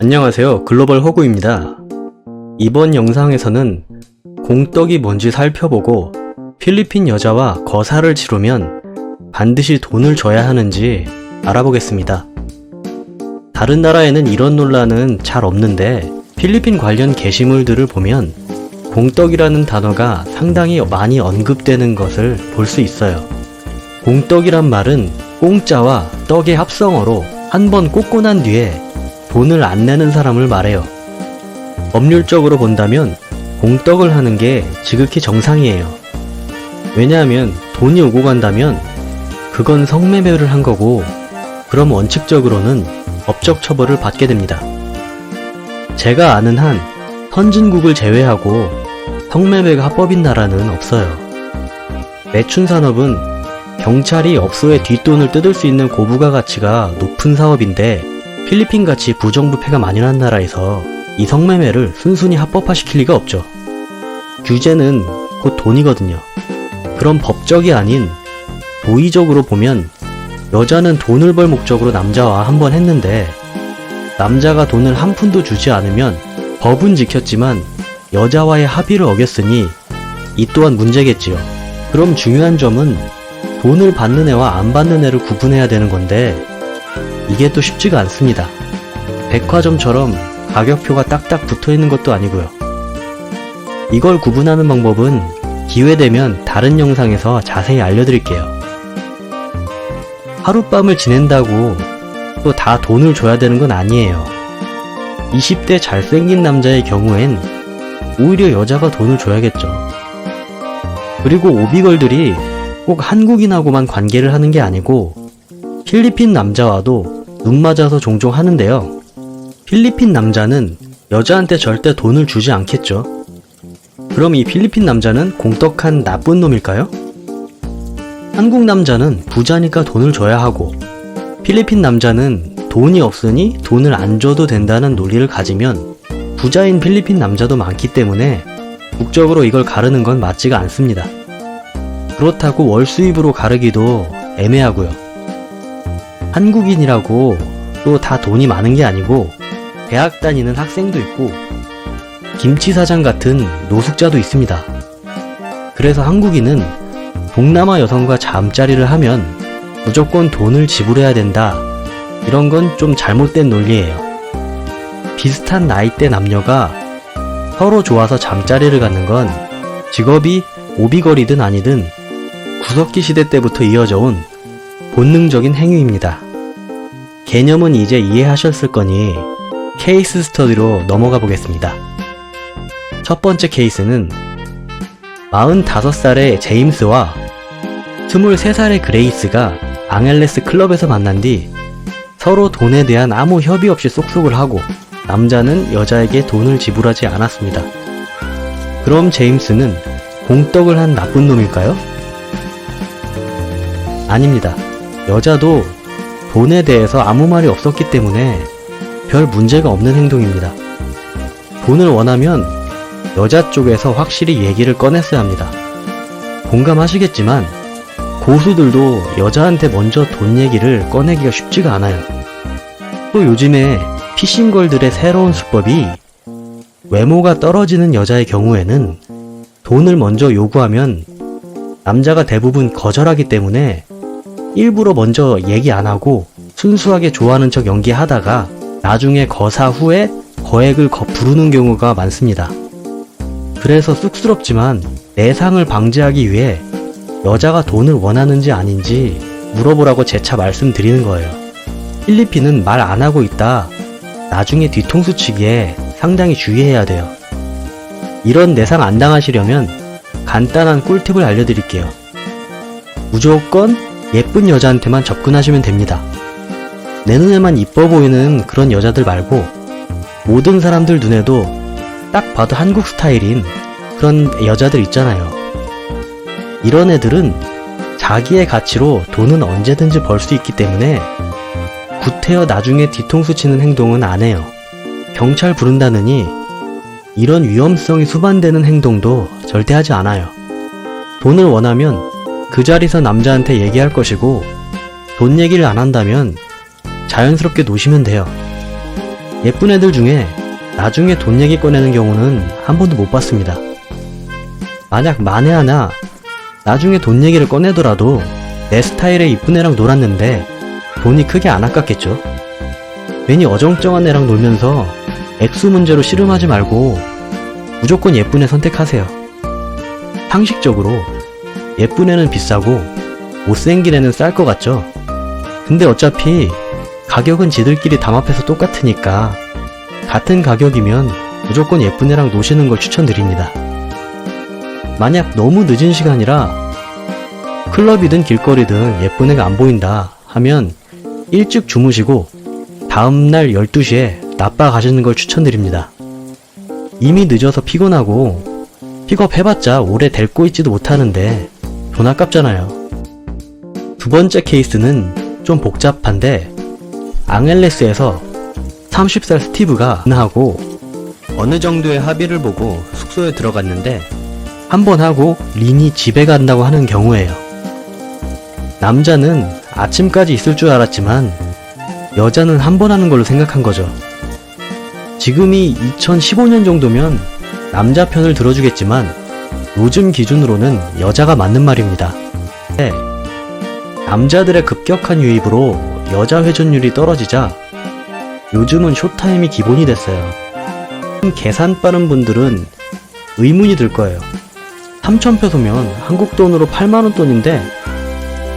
안녕하세요. 글로벌 허구입니다. 이번 영상에서는 공떡이 뭔지 살펴보고 필리핀 여자와 거사를 치르면 반드시 돈을 줘야 하는지 알아보겠습니다. 다른 나라에는 이런 논란은 잘 없는데 필리핀 관련 게시물들을 보면 공떡이라는 단어가 상당히 많이 언급되는 것을 볼 수 있어요. 공떡이란 말은 공짜와 떡의 합성어로 한 번 꽂고 난 뒤에 돈을 안 내는 사람을 말해요. 법률적으로 본다면 공떡을 하는 게 지극히 정상이에요. 왜냐하면 돈이 오고 간다면 그건 성매매를 한 거고 그럼 원칙적으로는 법적 처벌을 받게 됩니다. 제가 아는 한 선진국을 제외하고 성매매가 합법인 나라는 없어요. 매춘 산업은 경찰이 업소의 뒷돈을 뜯을 수 있는 고부가 가치가 높은 사업인데 필리핀 같이 부정부패가 만연한 나라에서 이 성매매를 순순히 합법화시킬 리가 없죠. 규제는 곧 돈이거든요. 그럼 법적이 아닌 도의적으로 보면 여자는 돈을 벌 목적으로 남자와 한 번 했는데 남자가 돈을 한 푼도 주지 않으면 법은 지켰지만 여자와의 합의를 어겼으니 이 또한 문제겠지요. 그럼 중요한 점은 돈을 받는 애와 안 받는 애를 구분해야 되는 건데 이게 또 쉽지가 않습니다. 백화점처럼 가격표가 딱딱 붙어 있는 것도 아니고요. 이걸 구분하는 방법은 기회되면 다른 영상에서 자세히 알려드릴게요. 하룻밤을 지낸다고 또 다 돈을 줘야 되는 건 아니에요. 20대 잘생긴 남자의 경우엔 오히려 여자가 돈을 줘야겠죠. 그리고 오비걸들이 꼭 한국인하고만 관계를 하는 게 아니고 필리핀 남자와도 눈 맞아서 종종 하는데요. 필리핀 남자는 여자한테 절대 돈을 주지 않겠죠. 그럼 이 필리핀 남자는 공떡한 나쁜 놈일까요? 한국 남자는 부자니까 돈을 줘야 하고 필리핀 남자는 돈이 없으니 돈을 안 줘도 된다는 논리를 가지면 부자인 필리핀 남자도 많기 때문에 국적으로 이걸 가르는 건 맞지가 않습니다. 그렇다고 월 수입으로 가르기도 애매하고요. 한국인이라고 또 다 돈이 많은 게 아니고 대학 다니는 학생도 있고 김치 사장 같은 노숙자도 있습니다. 그래서 한국인은 동남아 여성과 잠자리를 하면 무조건 돈을 지불해야 된다. 이런 건 좀 잘못된 논리예요. 비슷한 나이대 남녀가 서로 좋아서 잠자리를 갖는 건 직업이 오비거리든 아니든 구석기 시대 때부터 이어져 온 본능적인 행위입니다. 개념은 이제 이해하셨을 거니 케이스 스터디로 넘어가 보겠습니다. 첫 번째 케이스는 45살의 제임스와 23살의 그레이스가 앙헬레스 클럽에서 만난 뒤 서로 돈에 대한 아무 협의 없이 쏙쏙을 하고 남자는 여자에게 돈을 지불하지 않았습니다. 그럼 제임스는 공떡을 한 나쁜 놈일까요? 아닙니다. 여자도 돈에 대해서 아무 말이 없었기 때문에 별 문제가 없는 행동입니다. 돈을 원하면 여자 쪽에서 확실히 얘기를 꺼냈어야 합니다. 공감하시겠지만 고수들도 여자한테 먼저 돈 얘기를 꺼내기가 쉽지가 않아요. 또 요즘에 피싱걸들의 새로운 수법이 외모가 떨어지는 여자의 경우에는 돈을 먼저 요구하면 남자가 대부분 거절하기 때문에 일부러 먼저 얘기 안 하고 순수하게 좋아하는 척 연기하다가 나중에 거사 후에 거액을 거 부르는 경우가 많습니다. 그래서 쑥스럽지만 내상을 방지하기 위해 여자가 돈을 원하는지 아닌지 물어보라고 재차 말씀드리는 거예요. 필리핀은 말 안 하고 있다. 나중에 뒤통수 치기에 상당히 주의해야 돼요. 이런 내상 안 당하시려면 간단한 꿀팁을 알려드릴게요. 무조건 예쁜 여자한테만 접근하시면 됩니다. 내 눈에만 이뻐 보이는 그런 여자들 말고 모든 사람들 눈에도 딱 봐도 한국 스타일인 그런 여자들 있잖아요. 이런 애들은 자기의 가치로 돈은 언제든지 벌 수 있기 때문에 구태여 나중에 뒤통수 치는 행동은 안 해요. 경찰 부른다느니 이런 위험성이 수반되는 행동도 절대 하지 않아요. 돈을 원하면 그 자리에서 남자한테 얘기할 것이고 돈 얘기를 안 한다면 자연스럽게 노시면 돼요. 예쁜 애들 중에 나중에 돈 얘기 꺼내는 경우는 한 번도 못 봤습니다. 만약 만에 하나 나중에 돈 얘기를 꺼내더라도 내 스타일의 이쁜 애랑 놀았는데 돈이 크게 안 아깝겠죠? 괜히 어정쩡한 애랑 놀면서 액수 문제로 씨름하지 말고 무조건 예쁜 애 선택하세요. 상식적으로 예쁜 애는 비싸고 못생긴 애는 쌀 것 같죠? 근데 어차피 가격은 지들끼리 담합해서 똑같으니까 같은 가격이면 무조건 예쁜 애랑 노시는 걸 추천드립니다. 만약 너무 늦은 시간이라 클럽이든 길거리든 예쁜 애가 안 보인다 하면 일찍 주무시고 다음날 12시에 나빠 가시는 걸 추천드립니다. 이미 늦어서 피곤하고 픽업해봤자 오래 데리고 있지도 못하는데 돈 아깝잖아요. 두 번째 케이스는 좀 복잡한데 앙헬레스에서 30살 스티브가 은하고 어느 정도의 합의를 보고 숙소에 들어갔는데 한 번 하고 린이 집에 간다고 하는 경우예요. 남자는 아침까지 있을 줄 알았지만 여자는 한 번 하는 걸로 생각한 거죠. 지금이 2015년 정도면 남자 편을 들어주겠지만 요즘 기준으로는 여자가 맞는 말입니다. 네. 남자들의 급격한 유입으로 여자 회전율이 떨어지자 요즘은 쇼타임이 기본이 됐어요. 계산 빠른 분들은 의문이 들 거예요. 3,000페소면 한국 돈으로 8만원 돈인데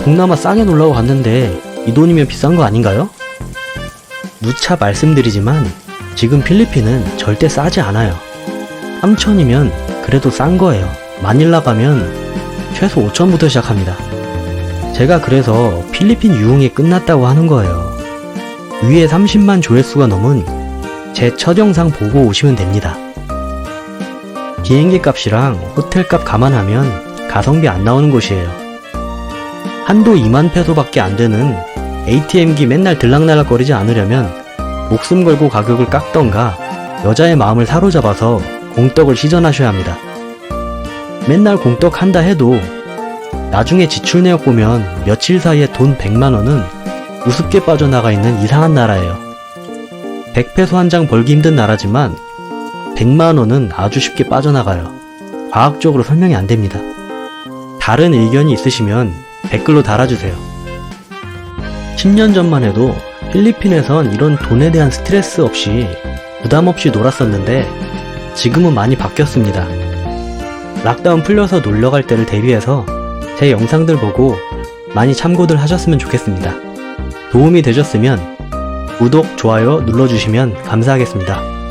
동남아 싸게 놀라고 갔는데 이 돈이면 비싼 거 아닌가요? 누차 말씀드리지만 지금 필리핀은 절대 싸지 않아요. 3,000이면 그래도 싼 거예요. 마닐라 가면 최소 5,000부터 시작합니다. 제가 그래서 필리핀 유흥이 끝났다고 하는 거예요. 위에 30만 조회수가 넘은 제 첫 영상 보고 오시면 됩니다. 비행기 값이랑 호텔 값 감안하면 가성비 안 나오는 곳이에요. 한도 2만 페소밖에 안 되는 ATM기 맨날 들락날락 거리지 않으려면 목숨 걸고 가격을 깎던가 여자의 마음을 사로잡아서 공떡을 시전하셔야 합니다. 맨날 공떡 한다 해도 나중에 지출 내역 보면 며칠 사이에 돈 100만원은 우습게 빠져나가 있는 이상한 나라예요. 100페소 한 장 벌기 힘든 나라지만 100만원은 아주 쉽게 빠져나가요. 과학적으로 설명이 안 됩니다. 다른 의견이 있으시면 댓글로 달아주세요. 10년 전만 해도 필리핀에선 이런 돈에 대한 스트레스 없이 부담 없이 놀았었는데 지금은 많이 바뀌었습니다. 락다운 풀려서 놀러 갈 때를 대비해서 제 영상들 보고 많이 참고들 하셨으면 좋겠습니다. 도움이 되셨으면 구독, 좋아요 눌러주시면 감사하겠습니다.